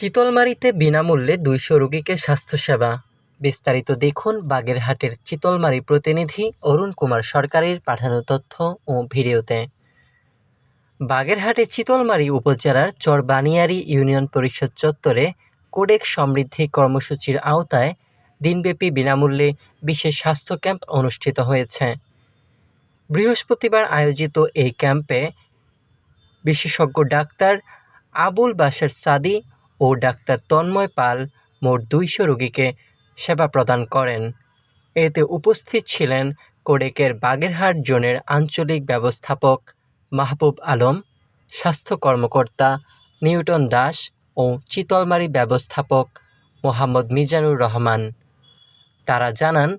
চিতলমারিতে বিনামূল্যে দুইশো রোগীকে স্বাস্থ্যসেবা। বিস্তারিত দেখুন বাগেরহাটের চিতলমারি প্রতিনিধি অরুণ কুমার সরকারের পাঠানো তথ্য ও ভিডিওতে। বাগেরহাটে চিতলমারি উপজেলার চরবানিয়ারি ইউনিয়ন পরিষদ চত্বরে কোডেক সমৃদ্ধি কর্মসূচির আওতায় দিনব্যাপী বিনামূল্যে বিশেষ স্বাস্থ্য ক্যাম্প অনুষ্ঠিত হয়েছে। বৃহস্পতিবার আয়োজিত এই ক্যাম্পে বিশেষজ্ঞ ডাক্তার আবুল বাশার সাদি ও ডাক্তার তন্ময় পাল মোট দুইশো রোগীকে সেবা প্রদান করেন। এতে উপস্থিত ছিলেন কোডেকের বাগেরহাট জোনের আঞ্চলিক ব্যবস্থাপক মাহবুব আলম, স্বাস্থ্য কর্মকর্তা নিউটন দাস ও চিতলমারি ব্যবস্থাপক মোহাম্মদ মিজানুর রহমান। তারা জানান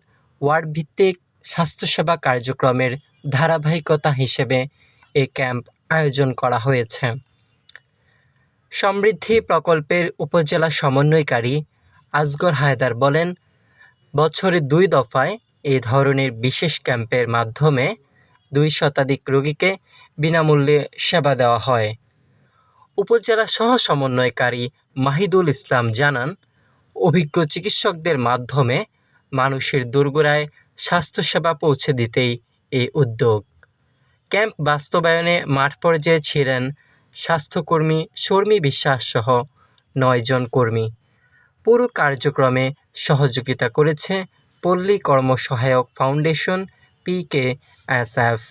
ওয়ার্ড ভিত্তিক স্বাস্থ্যসেবা কার্যক্রমের ধারাবাহিকতা হিসেবে এ ক্যাম্প আয়োজন করা হয়েছে। সমৃদ্ধি প্রকল্পের উপজেলা সমন্বয়কারী আসগর হায়দার বলেন, বছরে দুই দফায় এ ধরনের বিশেষ ক্যাম্পের মাধ্যমে দুই শতাধিক রোগীকে বিনামূল্যে সেবা দেওয়া হয়। উপজেলা সহ সমন্বয়কারী মাহিদুল ইসলাম জানান, অভিজ্ঞ চিকিৎসকদের মাধ্যমে মানুষের দোরগোড়ায় স্বাস্থ্যসেবা পৌঁছে দিতেই এই উদ্যোগ। ক্যাম্প বাস্তবায়নে মাঠ পর্যায়ে ছিলেন স্বাস্থ্যকর্মী শর্মী বিশ্বাস সহ নয়জন কর্মী। পুরো কার্যক্রমে সহযোগিতা করেছে Palli Karmasahayak foundation, P K S F.